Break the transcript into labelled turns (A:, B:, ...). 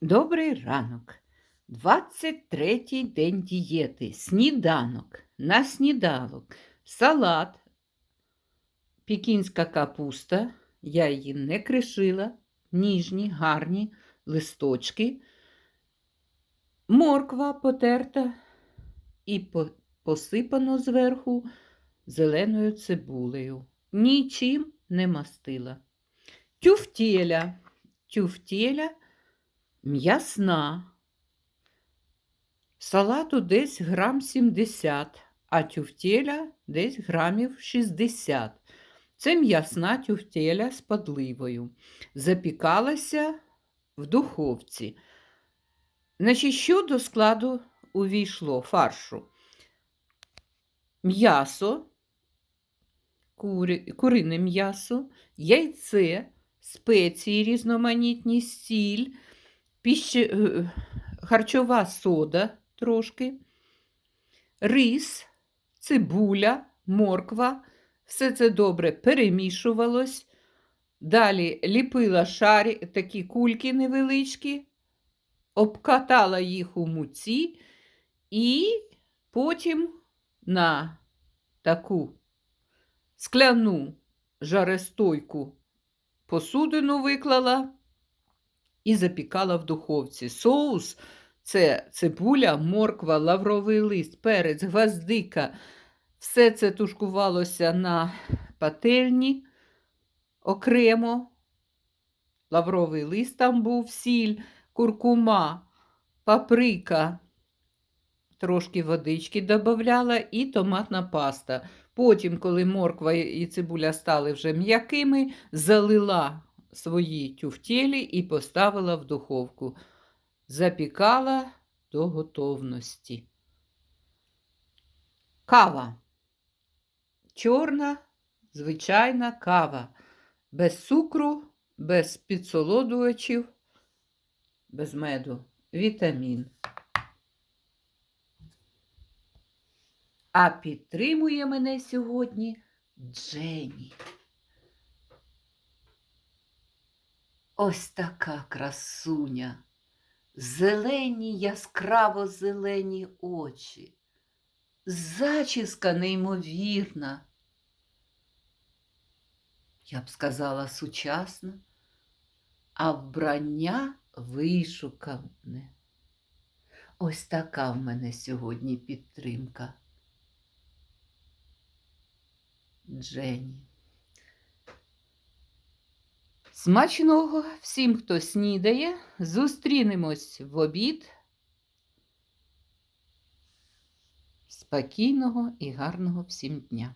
A: Добрий ранок. 23-й день дієти. Сніданок. На сніданок. Салат, пікінська капуста. Я її не кришила. Ніжні, гарні листочки. Морква потерта і по- посипано зверху зеленою цибулею. Нічим не мастила. Тюфтєля. Тюфтєля м'ясна. Салату десь грам 70, а тюфтєля десь грамів 60. Це м'ясна тюфтєля з подливою. Запікалася в духовці. Значить, що до складу увійшло фаршу? М'ясо, кури, курине м'ясо, яйце, спеції різноманітні, сіль, піще, е, харчова сода трошки, рис, цибуля, морква. Все це добре перемішувалось. Далі ліпила шарі, такі кульки невеличкі, обкатала їх у муці і потім на таку скляну жарестойку посудину виклала і запікала в духовці. Соус це цибуля, морква, лавровий лист, перець, гвоздика. Все це тушкувалося на пательні окремо. Лавровий лист там був, сіль, куркума, паприка, трошки водички додавала і томатна паста. Потім, коли морква і цибуля стали вже м'якими, залила свої тюфтєлі і поставила в духовку. Запікала до готовності. Кава. Чорна, звичайна кава. Без цукру, без підсолодувачів, без меду. Вітамін. А підтримує мене сьогодні Джені. Ось така красуня, зелені, яскраво зелені очі, зачіска неймовірна. Я б сказала сучасна, а вбрання вишукане. Ось така в мене сьогодні підтримка. Джені. Смачного всім, хто снідає. Зустрінемось в обід. Спокійного і гарного всім дня!